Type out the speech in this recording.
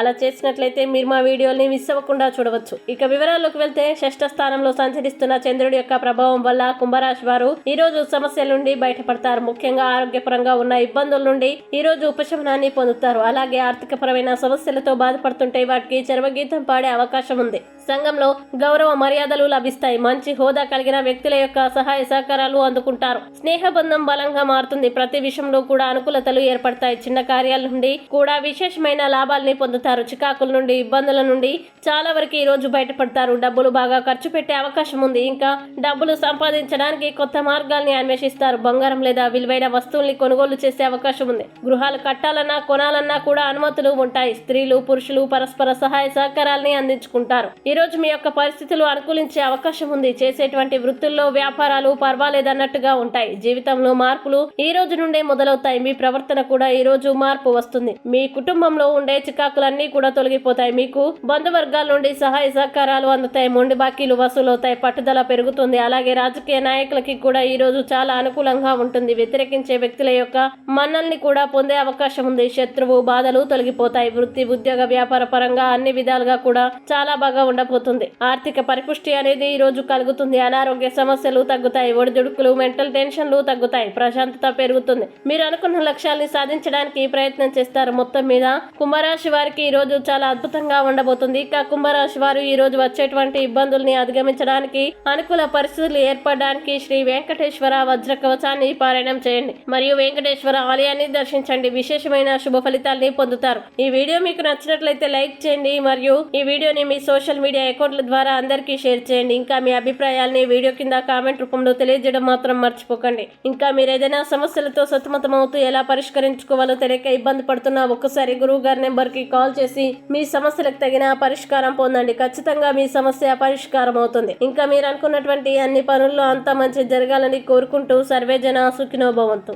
అలా చేసినట్లయితే మీరు మా వీడియోని మిస్ అవ్వకుండా చూడవచ్చు. ఇక వివరాల్లోకి వెళ్తే షష్ఠ స్థానంలో సంచరిస్తున్న చంద్రుడి యొక్క ప్రభావం వల్ల కుంభరాశి వారు ఈ రోజు సమస్యల నుండి బయటపడతారు. ముఖ్యంగా ఆరోగ్యపరంగా ఉన్న ఇబ్బందుల నుండి ఈ రోజు ఉపశమనాన్ని పొందుతారు. అలాగే ఆర్థికపరమైన సమస్యలతో బాధపడుతుంటే వాటికి చర్మగీతం పాడే అవకాశం ఉంది. సంఘంలో గౌరవ మర్యాదలు లభిస్తాయి. మంచి హోదా కలిగిన వ్యక్తుల యొక్క సహాయ సహకారాలు అందుకుంటారు. స్నేహబంధం బలంగా మారుతుంది. ప్రతి విషయంలో కూడా అనుకూలతలు ఏర్పడతాయి. చిన్న కార్యాల నుండి కూడా విశేషమైన లాభాల్ని పొందుతారు. చికాకుల నుండి ఇబ్బందుల నుండి చాలా వరకు ఈ రోజు బయటపడతారు. డబ్బులు బాగా ఖర్చు పెట్టే అవకాశం ఉంది. ఇంకా డబ్బులు సంపాదించడానికి కొత్త మార్గాల్ని అన్వేషిస్తారు. బంగారం లేదా విలువైన వస్తువుల్ని కొనుగోలు చేసే అవకాశం ఉంది. గృహాలు కట్టాలన్నా కొనాలన్నా కూడా అనుమతులు ఉంటాయి. స్త్రీలు పురుషులు పరస్పర సహాయ సహకారాల్ని అందించుకుంటారు. ఈ రోజు మీ యొక్క పరిస్థితులు అనుకూలించే అవకాశం ఉంది. చేసేటువంటి వృత్తుల్లో వ్యాపారాలు పర్వాలేదన్నట్టుగా ఉంటాయి. జీవితంలో మార్పులు ఈ రోజు నుండే మొదలవుతాయి. మీ ప్రవర్తన కూడా ఈ రోజు మార్పు వస్తుంది. మీ కుటుంబంలో ఉండే చికాకులన్నీ కూడా తొలగిపోతాయి. మీకు బంధువర్గాల నుండి సహాయ సహకారాలు అందుతాయి. మొండి బాకీలు వసూలవుతాయి. పట్టుదల పెరుగుతుంది. అలాగే రాజకీయ నాయకులకి కూడా ఈ రోజు చాలా అనుకూలంగా ఉంటుంది. వ్యతిరేకించే వ్యక్తుల యొక్క మన్నల్ని కూడా పొందే అవకాశం ఉంది. శత్రువు బాధలు తొలగిపోతాయి. వృత్తి ఉద్యోగ వ్యాపార పరంగా అన్ని విధాలుగా కూడా చాలా బాగా ఉండబోతుంది ఆర్థిక పరిపుష్టి అనేది ఈ రోజు కలుగుతుంది. అనారోగ్య సమస్యలు తగ్గుతాయి. ఒడిదుడుకులు మెంటల్ టెన్షన్లు తగ్గుతాయి. ప్రశాంతత పెరుగుతుంది. మీరు అనుకున్న లక్ష్యాల్ని సాధించడానికి ప్రయత్నం చేస్తారు. మొత్తం మీద కుంభరాశి వారికి ఈ రోజు చాలా అద్భుతంగా ఉండబోతుంది. ఇక కుంభరాశి వారు ఈ రోజు వచ్చేటువంటి ఇబ్బందుల్ని అధిగమించడానికి అనుకూల పరిస్థితులు ఏర్పడడానికి శ్రీ వెంకటేశ్వర వజ్ర కవచాన్ని పారాయణం చేయండి. మరియు వెంకటేశ్వర ఆలయాన్ని దర్శించండి. విశేషమైన శుభ ఫలితాల్ని పొందుతారు. ఈ వీడియో మీకు నచ్చినట్లయితే లైక్ చేయండి. మరియు ఈ వీడియోని మీ సోషల్ మీడియా అకౌంట్ల ద్వారా అందరికీ షేర్ చేయండి. ఇంకా మీ అభిప్రాయాల్ని వీడియో కింద కామెంట్ రూపంలో తెలియజేయడం మాత్రం మర్చిపోకండి. ఇంకా మీరు ఏదైనా సమస్యలతో సతమతమవుతూ ఎలా పరిష్కరించుకోవాలో తెలియక ఇబ్బంది పడుతున్నా ఒక్కసారి గురువు గారి నెంబర్కి కాల్ చేసి మీ సమస్యలకు తగిన పరిష్కారం పొందండి. ఖచ్చితంగా మీ సమస్య పరిష్కారం అవుతుంది ఇంకా మీరు అనుకున్నటువంటి అన్ని పనుల్లో అంతా మంచి జరగాలని కోరుకుంటూ సర్వేజన సుఖినోభవంతు.